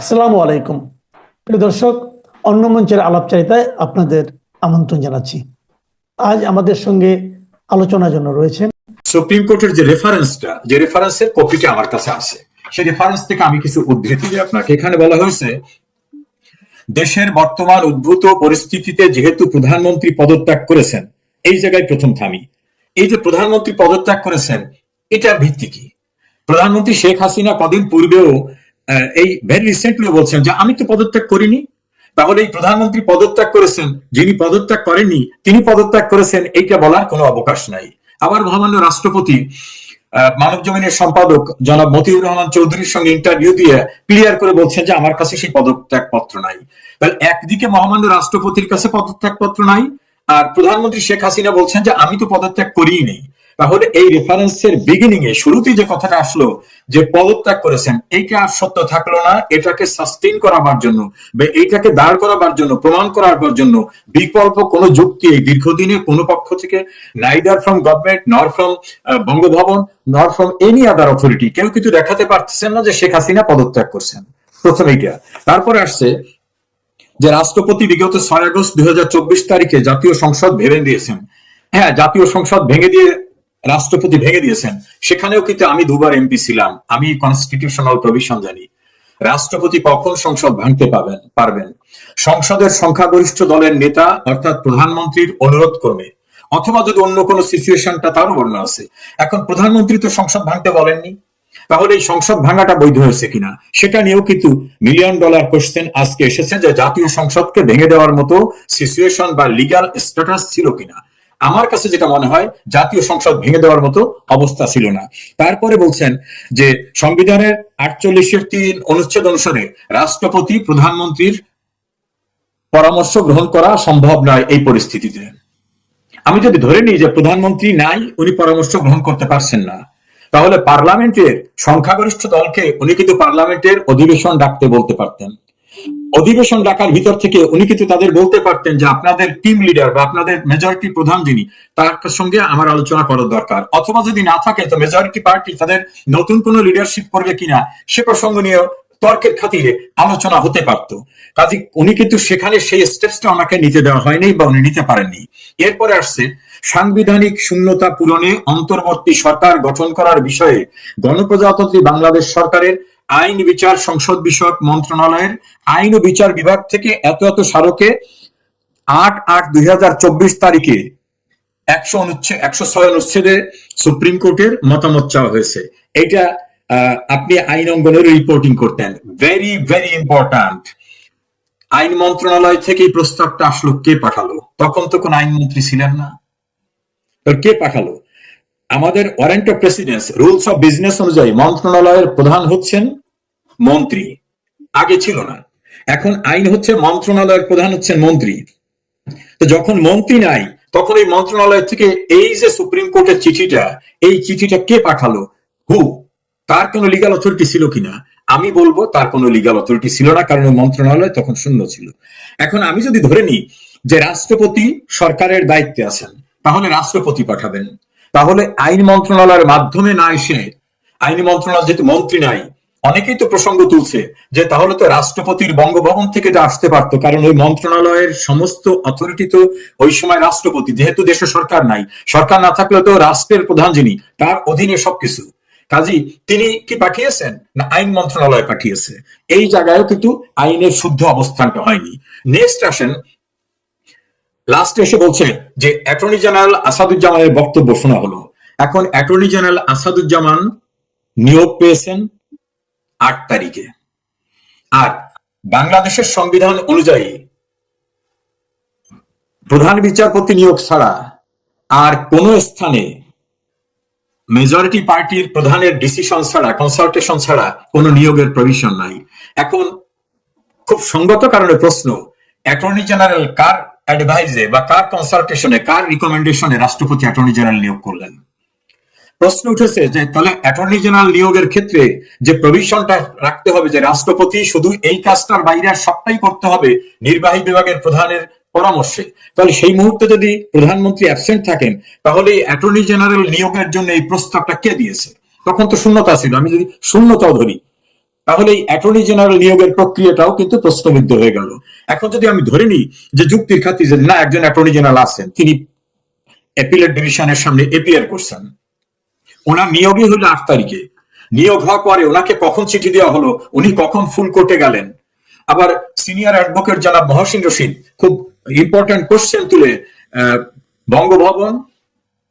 আসসালামু আলাইকুম। প্রিয় দর্শক, অন্য মঞ্চের আলাপচারিতায় আপনাদের আমন্ত্রণ জানাচ্ছি। আজ আমাদের সঙ্গে আলোচনার জন্য রয়েছেন সুপ্রিম কোর্টের যে রেফারেন্সটা, যে রেফারেন্সের কপিটা আমার কাছে আছে, সেই রেফারেন্স থেকে আমি কিছু উদ্ধৃতি দিই আপনাকে। এখানে বলা হয়েছে, দেশের বর্তমান উদ্ভূত পরিস্থিতিতে যেহেতু প্রধানমন্ত্রী পদত্যাগ করেছেন, এই জায়গায় প্রথম থামি। এই যে প্রধানমন্ত্রী পদত্যাগ করেছেন এটার ভিত্তি কি? প্রধানমন্ত্রী শেখ হাসিনা কদিন পূর্বেও এই ভেরি রিসেন্টলি বলছেন যে আমি তো পদত্যাগ করিনি। তাহলে এই প্রধানমন্ত্রী পদত্যাগ করেছেন, যিনি পদত্যাগ করেননি, তিনি পদত্যাগ করেছেন, এইটা বলার কোনো অবকাশ নাই। আবার মহামান্য রাষ্ট্রপতি মানব জমিনের সম্পাদক জনাব মতিউর রহমান চৌধুরীর সঙ্গে ইন্টারভিউ দিয়ে ক্লিয়ার করে বলছেন যে আমার কাছে সেই পদত্যাগ পত্র নাই। তাহলে একদিকে মহামান্য রাষ্ট্রপতির কাছে পদত্যাগ পত্র নাই, আর প্রধানমন্ত্রী শেখ হাসিনা বলছেন যে আমি তো পদত্যাগ করিই নেই তাহলে এই রেফারেন্সের বিগিনিং এ, শুরুতেই যে কথাটা আসলো, যে পদত্যাগ করেছেন, এইটা আর সত্য থাকল না, এটাকে সাস্টেইন করাবার জন্য বা এইটাকে দাঁড় করাবার জন্য, প্রমাণ করাবার জন্য বিকল্প কোনো যুক্তি এই দীর্ঘদিনে কোনো পক্ষ থেকে neither from government nor from Bangabhaban nor from any other authority কেউ কিন্তু দেখাতে পারতেছেন না যে শেখ হাসিনা পদত্যাগ করছেন। প্রথম এইটা। তারপরে আসছে যে রাষ্ট্রপতি বিগত ছয় আগস্ট দুই হাজার চব্বিশ তারিখে জাতীয় সংসদ ভেঙে দিয়েছেন। হ্যাঁ জাতীয় সংসদ ভেঙে দিয়ে রাষ্ট্রপতি ভেঙে দিয়েছেন। সেখানেও কিন্তু আমি দুবার এমপি ছিলাম। আমি কনস্টিটিউশনাল প্রভিশন জানি। রাষ্ট্রপতি কখন সংসদ ভাঙতে পাবেন, পারবেন? সংসদের সংখ্যাগরিষ্ঠ দলের নেতা, অর্থাৎ প্রধানমন্ত্রীর অনুরোধ ক্রমে। অথবা যদি অন্য কোনো সিচুয়েশনটা তারও বর্ণ আছে। এখন প্রধানমন্ত্রী তো সংসদ ভাঙতে বলেননি। তাহলে এই সংসদ ভাঙাটা বৈধ হয়েছে কিনা? সেটা নিয়েও কিন্তু মিলিয়ন ডলার কোশ্চেন আজকে এসেছে যে জাতীয় সংসদকে ভেঙে দেওয়ার মতো সিচুয়েশন বা লিগ্যাল স্ট্যাটাস ছিল কিনা? আমার কাছে যেটা মনে হয়, জাতীয় সংসদ ভেঙে দেওয়ার মতো অবস্থা ছিল না। তারপরে বলছেন যে, সংবিধানের আটচল্লিশের তিন অনুচ্ছেদ অনুসারে রাষ্ট্রপতি, প্রধানমন্ত্রীর পরামর্শ গ্রহণ করা সম্ভব নয় এই পরিস্থিতিতে। আমি যদি ধরে নিই যে, প্রধানমন্ত্রী নাই, উনি পরামর্শ গ্রহণ করতে পারছেন না। তাহলে পার্লামেন্টের সংখ্যাগরিষ্ঠ দলকে উনি কিন্তু পার্লামেন্টের অধিবেশন ডাকতে বলতে পারতেন। অধিবেশন ডাকার ভিতর থেকে উনি কিন্তু তাদের বলতে পারতেন যে আপনাদের টিম লিডার বা আপনাদের মেজরিটি প্রধান যিনি, তার সঙ্গে আমার আলোচনা করার দরকার। অথবা যদি না থাকে, তো মেজরিটি পার্টি তাদের নতুন কোনো লিডারশিপ করবে কিনা, সে প্রসঙ্গ নিয়ে তর্কের খাতিরে আলোচনা হতে পারত। কাজে উনি কিন্তু সেখানে সেই স্টেপসটা ওনাকে নিতে দেওয়া হয়নি বা উনি নিতে পারেননি। এরপরে আসছে, সাংবিধানিক শূন্যতা পূরণে অন্তর্বর্তী সরকার গঠন করার বিষয়ে গণপ্রজাতন্ত্রী বাংলাদেশ সরকারের আইন বিচার সংসদ বিষয়ক মন্ত্রণালয়ের আইন ও বিচার বিভাগ থেকে এত এত স্মারকে আট আট দুই তারিখে একশো অনুচ্ছেদ, একশো ছয় অনুচ্ছেদে সুপ্রিম কোর্টের মতামত চাওয়া হয়েছে। এটা আপনি আইন অঙ্গনের রিপোর্টিং করতেন। ভেরি ভেরি ইম্পর্ট্যান্ট আইন মন্ত্রণালয় থেকে এই প্রস্তাবটা আসলো, কে পাঠালো? তখন তো কোন আইনমন্ত্রী ছিলেন না। কে পাঠালো? আমাদের warrant of precedence, rules of business অনুযায়ী মন্ত্রণালয়ের প্রধান হচ্ছেন মন্ত্রী। আগে ছিল না। এখন আইন হচ্ছে মন্ত্রণালয়ের প্রধান হচ্ছেন মন্ত্রী। তো যখন মন্ত্রী নাই, তখন এই মন্ত্রণালয় থেকে এই যে সুপ্রিম কোর্টের চিঠিটা, এই চিঠিটা কে পাঠালো? হু তার কোনো লিগাল অথরিটি ছিল কিনা? আমি বলব তার কোনো লিগাল অথরিটি ছিল না, কারণ মন্ত্রণালয় তখন শূন্য ছিল। এখন আমি যদি ধরে নিই যে রাষ্ট্রপতি সরকারের দায়িত্বে আছেন, তাহলে রাষ্ট্রপতি পাঠাবেন। তাহলে আইন মন্ত্রণালয়ের মাধ্যমে না এসে, আইন মন্ত্রণালয় যেহেতু মন্ত্রী নাই অনেকেই তো প্রসঙ্গ তুলছে যে তাহলে তো রাষ্ট্রপতির বঙ্গভবন থেকে এটা আসতে পারতো, কারণ ওই মন্ত্রণালয়ের সমস্ত অথরিটি তো ওই সময় রাষ্ট্রপতি, যেহেতু দেশে সরকার নাই। সরকার না থাকলে তো রাষ্ট্রের প্রধান যিনি, তার অধীনে সবকিছু। কাজী, তিনি কি পাঠিয়েছেন? না, আইন মন্ত্রণালয় পাঠিয়েছে। এই জায়গায় কিন্তু আইনের শুদ্ধ অবস্থানটা হয়নি। নেক্সট আসেন লাস্টে এসে বলছে যে অ্যাটর্নি জেনারেল আসাদুজ্জামানের বক্তব্য শোনা হলো। এখন অ্যাটর্নি জেনারেল আসাদুজ্জামান নিয়োগ পেয়েছেন। আট তারিখে। আর বাংলাদেশের সংবিধান অনুযায়ী প্রধান বিচারপতি নিয়োগ ছাড়া আর কোন স্থানে মেজরিটি পার্টির প্রধানের ডিসিশন ছাড়া কনসালটেশন ছাড়া কোনো নিয়োগের প্রভিশন নাই। এখন খুব সঙ্গত কারণে প্রশ্ন অ্যাটর্নি জেনারেল কার অ্যাডভাইজে বা কার কনসালটেশনে কার রিকমেন্ডেশনে রাষ্ট্রপতি অ্যাটর্নি জেনারেল নিয়োগ করলেন? প্রশ্ন উঠেছে যে তাহলে অ্যাটর্নি জেনারেল নিয়োগের ক্ষেত্রে যে প্রভিশনটা রাখতে হবে যে রাষ্ট্রপতি শুধু এই কাজটার বাইরে সবটাই করতে হবে নির্বাহী বিভাগের প্রধানের পরামর্শে, তাহলে সেই মুহূর্তে যদি প্রধানমন্ত্রী অ্যাবসেন্ট থাকেন, তাহলে অ্যাটর্নি জেনারেল নিয়োগের জন্য এই প্রস্তাবটা কে দিয়েছে? তখন তো শূন্যতা ছিল, আমি যদি শূন্যতাও ধরি, তাহলে এই অ্যাটর্নি জেনারেল নিয়োগের প্রক্রিয়াটাও কিন্তু প্রশ্নবিদ্ধ হয়ে গেল। এখন যদি আমি ধরে নিই যে যুক্তির খাতির যে না, একজন অ্যাটর্নি জেনারেল আছেন, তিনি অ্যাপিলেট ডিভিশনের সামনে এপিয়ার করছেন ওনার নিয়োগই হলো আট তারিখে। নিয়োগ হওয়ার পরে ওনাকে কখন চিঠি দেওয়া হলো, উনি কখন ফুল কোর্টে গেলেন? আবার সিনিয়র অ্যাডভোকেট জনাব মহসিন রশিদ খুব ইম্পর্টেন্ট কোশ্চেন তুলে বঙ্গভবন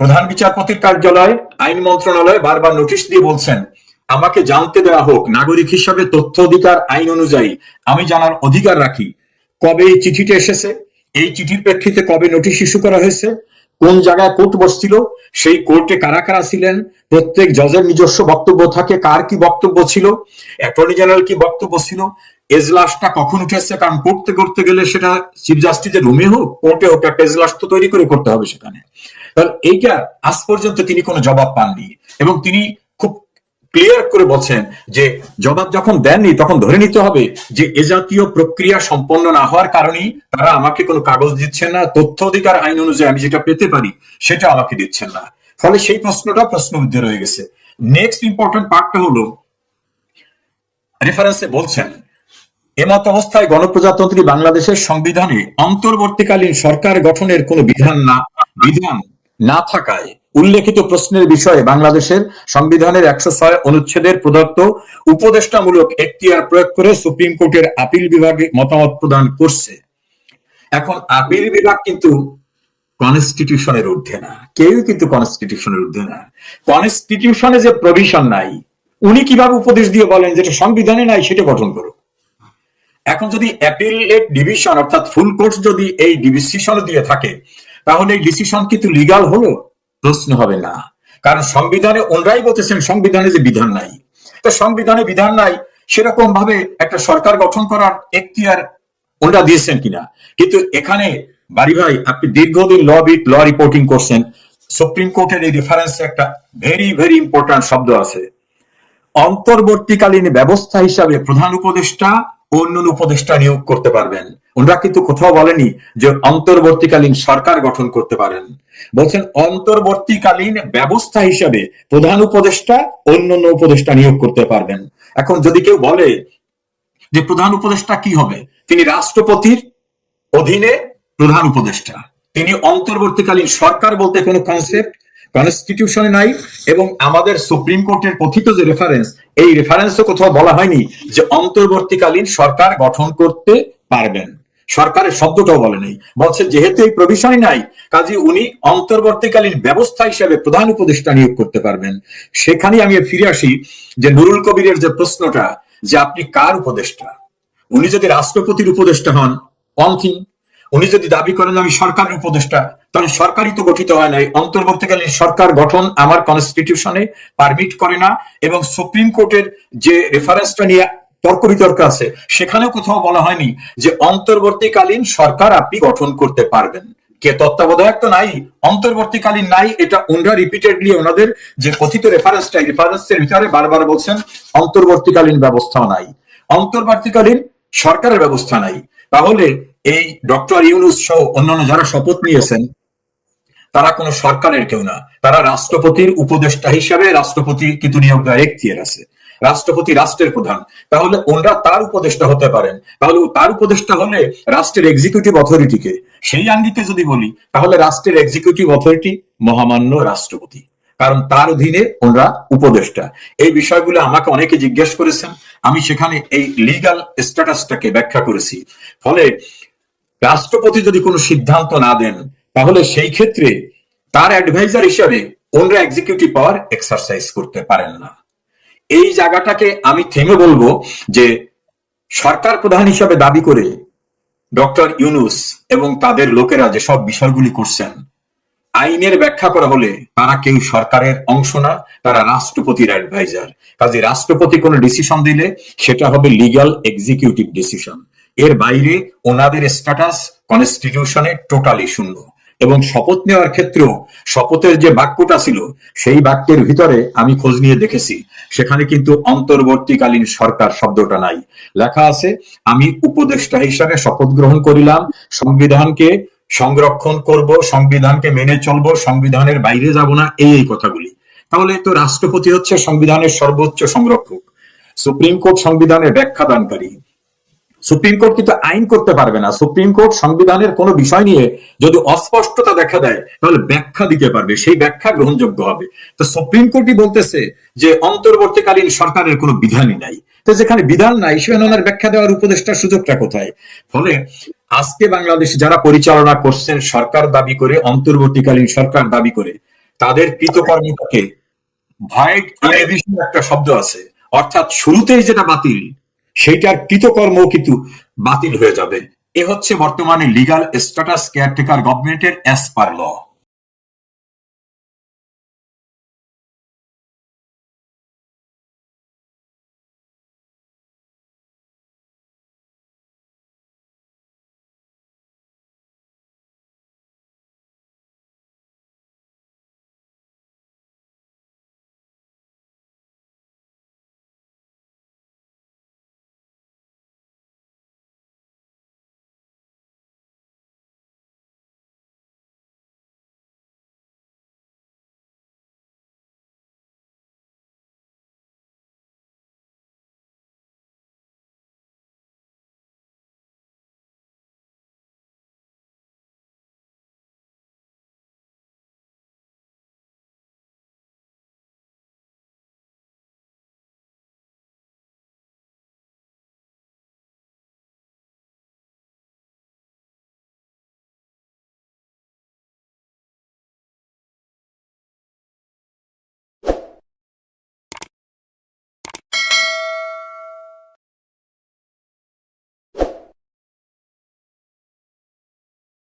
প্রধান বিচারপতির কার্যালয়, আইন মন্ত্রণালয় বারবার নোটিশ দিয়ে বলছেন, আমাকে জানতে দেওয়া হোক, নাগরিক হিসাবে তথ্য অধিকার, আইন অনুযায়ী, আমি জানার অধিকার রাখি। কবে এই চিঠিটা এসেছে? এই চিঠির প্রেক্ষিতে কবে নোটিশ ইস্যু করা হয়েছে? কোন জায়গায় কোর্ট বসছিল? সেই কোর্টে কারা কারা ছিলেন? প্রত্যেক জজের নিজস্ব বক্তব্য থাকে। কার কি বক্তব্য ছিল? অ্যাটর্নি জেনারেল কি বক্তব্য ছিল? এজলাসটা কখন উঠেছে? কারণ করতে করতে গেলে সেটা চিফ জাস্টিসের রুমে হোক কোর্টে হোক, একটা এজলাস তো তৈরি করে করতে হবে সেখানে। এইটা আজ পর্যন্ত তিনি কোনো জবাব পাননি। এবং তিনি ক্লিয়ার করে বলছেন যে জবাব যখন দেননি, তখন ধরে নিতে হবে যে এ জাতীয় প্রক্রিয়া সম্পন্ন না হওয়ার কারণেই তারা আমাকে কোনো কাগজ দিচ্ছেন না, তথ্য অধিকার আইন অনুযায়ী আমি যেটা পেতে পারি সেটা আমাকে দিচ্ছেন না। ফলে সেই প্রশ্নটা প্রশ্নবিদ্ধ রয়ে গেছে। নেক্সট ইম্পর্টেন্ট পার্টটা হলো রেফারেন্সে বলছেন এমত অবস্থায় গণপ্রজাতন্ত্রী বাংলাদেশের সংবিধানে অন্তর্বর্তীকালীন সরকার গঠনের কোনো বিধান না বিধান না থাকায় উল্লেখিত প্রশ্নের বিষয়ে বাংলাদেশের সংবিধানের একশো ছয় অনুচ্ছেদের প্রদত্ত উপদেষ্টামূলক এখতিয়ার প্রয়োগ করে সুপ্রিম কোর্টের আপিল বিভাগে মতামত প্রদান করছে। এখন আপিল বিভাগ কিন্তু কনস্টিটিউশনের ঊর্ধ্বে না। কেউ কিন্তু কনস্টিটিউশনের ঊর্ধ্বে না। কনস্টিটিউশনে যে প্রভিশন নাই, উনি কীভাবে উপদেশ দিয়ে বলেন যেটা সংবিধানে নাই, সেটা গঠন করো। এখন যদি অ্যাপিলেট ডিভিশন, অর্থাৎ ফুল কোর্ট যদি এই ডিসিশন দিয়ে থাকে, তাহলে এই ডিসিশন কিন্তু লিগাল হলো? প্রশ্ন হবে না। কারণ সংবিধানে ওনরাই বলতেছেন, সংবিধানে যে বিধান নাই। তো সংবিধানে বিধান নাই সেরকম ভাবে একটা সরকার গঠন করার এখতিয়ার ওনরা দিয়েছেন কিনা? কিন্তু এখানে, বাড়ি ভাই, আপনি দীর্ঘদিন ল বিট ল রিপোর্টিং করছেন সুপ্রিম কোর্টের এই রেফারেন্সে একটা ভেরি ভেরি ইম্পর্টেন্ট শব্দ আছে। অন্তর্বর্তীকালীন ব্যবস্থা হিসাবে প্রধান উপদেষ্টা অন্যান্য উপদেষ্টা নিয়োগ করতে পারবেন। ওনারা কিন্তু কোথাও বলেনি যে অন্তর্বর্তীকালীন সরকার গঠন করতে পারেন। বলছেন অন্তর্বর্তীকালীন ব্যবস্থা হিসাবে প্রধান উপদেষ্টা অন্যান্য উপদেষ্টা নিয়োগ করতে পারবেন। এখন যদি কেউ বলে যে প্রধান উপদেষ্টা কি হবে? তিনি রাষ্ট্রপতির অধীনে প্রধান উপদেষ্টা। তিনি অন্তর্বর্তীকালীন সরকার বলতে কোনো কনসেপ্ট কনস্টিটিউশনে নাই এবং আমাদের সুপ্রিম কোর্টের কথিত যে রেফারেন্স এই রেফারেন্সও কোথাও বলা হয়নি যে অন্তর্বর্তীকালীন সরকার গঠন করতে পারবেন। সরকারের শব্দটাও বলে নেই। বলছে যেহেতু এই প্রভিশনই নাই কাজে উনি অন্তর্বর্তীকালীন ব্যবস্থা হিসেবে প্রধান উপদেষ্টা নিয়োগ করতে পারবেন। সেখানে আমি ফিরে আসি যে নুরুল কবিরের যে প্রশ্নটা যে আপনি কার উপদেষ্টা? উনি যদি রাষ্ট্রপতির উপদেষ্টা হন থিং উনি যদি দাবি করেন আমি সরকারের উপদেষ্টা, তাহলে সরকারই তো গঠিত হয় নাই অন্তর্বর্তীকালীন সরকার গঠন আমার কনস্টিটিউশনে পারমিট করে না এবং সুপ্রিম কোর্টের যে রেফারেন্সটা নিয়ে তর্ক বিতর্ক আছে, সেখানেও কোথাও বলা হয়নি যে অন্তর্বর্তীকালীন সরকার আপনি গঠন করতে পারবেন। কে তত্ত্বাবধায়ক তো নাই, অন্তর্বর্তীকালীন নাই, এটা ওনরা রিপিটেডলি ওনাদের যে কথিত রেফারেন্সটা রেফারেন্সের ভিতরে বারবার বলছেন অন্তর্বর্তীকালীন ব্যবস্থাও নাই। অন্তর্বর্তীকালীন সরকারের ব্যবস্থা নাই। তাহলে এই ডক্টর ইউনুস সহ অন্যান্য যারা শপথ নিয়েছেন, তারা কোনো সরকারের কেউ না। তারা রাষ্ট্রপতির উপদেষ্টা হিসাবে রাষ্ট্রপতি কিন্তু নিয়োগ দেওয়ার এখতিয়ার আছে। রাষ্ট্রপতি রাষ্ট্রের প্রধান। তাহলে ওনরা তার উপদেষ্টা হতে পারেন। তাহলে তার উপদেষ্টা হলে রাষ্ট্রের এক্সিকিউটিভ অথরিটিকে সেই আঙ্গিকে যদি বলি, তাহলে রাষ্ট্রের এক্সিকিউটিভ অথরিটি মহামান্য রাষ্ট্রপতি। কারণ তার অধীনে ওনরা উপদেষ্টা। এই বিষয়গুলো আমাকে অনেকে জিজ্ঞেস করেছেন। আমি সেখানে এই লিগাল স্ট্যাটাসটাকে ব্যাখ্যা করেছি। ফলে রাষ্ট্রপতি যদি কোনো সিদ্ধান্ত না দেন, তাহলে সেই ক্ষেত্রে তার অ্যাডভাইজার হিসাবে ওনরা এক্সিকিউটিভ পাওয়ার এক্সারসাইজ করতে পারেন না। এই জায়গাটাকে আমি থেমে বলব যে সরকার প্রধান হিসাবে দাবি করে ডক্টর ইউনুস এবং তাদের লোকেরা যে সব বিষয়গুলি করছেন, আইনের ব্যাখ্যা করা হলে তারা কেউ সরকারের অংশ না, তারা রাষ্ট্রপতির অ্যাডভাইজার কাজে রাষ্ট্রপতি কোনো ডিসিশন দিলে সেটা হবে লিগ্যাল এক্সিকিউটিভ ডিসিশন এর বাইরে ওনাদের স্ট্যাটাস কনস্টিটিউশনে টোটালি শূন্য। এবং শপথ নেওয়ার ক্ষেত্রেও শপথের যে বাক্যটা ছিল, সেই বাক্যের ভিতরে আমি খোঁজ নিয়ে দেখেছি, সেখানে কিন্তু অন্তর্বর্তীকালীন সরকার শব্দটা নাই। লেখা আছে, আমি উপদেষ্টা হিসাবে শপথ গ্রহণ করিলাম, সংবিধানকে সংরক্ষণ করব, সংবিধানকে মেনে চলবো, সংবিধানের বাইরে যাব না, এই এই কথাগুলি। তাহলে তো রাষ্ট্রপতি হচ্ছে সংবিধানের সর্বোচ্চ সংরক্ষক। সুপ্রিম কোর্ট সংবিধানের ব্যাখ্যা দানকারী। সুপ্রিম কোর্ট কিন্তু আইন করতে পারবে না। সুপ্রিম কোর্ট সংবিধানের কোনো বিষয় নিয়ে যদি অস্পষ্টতা দেখা দেয়, তাহলে ব্যাখ্যা দিতে পারবে। সেই ব্যাখ্যা গ্রহণযোগ্য হবে। তো সুপ্রিম কোর্টই বলতেছে যে অন্তর্বর্তীকালীন সরকারের কোনো বিধানই নাই। তো যেখানে বিধান নাই, সেখানে ওনার ব্যাখ্যা দেওয়ার উপদেষ্টার সুযোগটা কোথায়? ফলে আজকে বাংলাদেশ যারা পরিচালনা করছেন, সরকার দাবি করে, অন্তর্বর্তীকালীন সরকার দাবি করে, তাদের কৃতকর্মটাকে ভাইট একটা শব্দ আছে। অর্থাৎ শুরুতেই যেটা বাতিল সেইটার কৃতকর্ম কিন্তু বাতিল হয়ে যাবে। এ হচ্ছে বর্তমানে লিগাল স্ট্যাটাস কেয়ারটেকার গভর্নমেন্টের অ্যাজ পার ল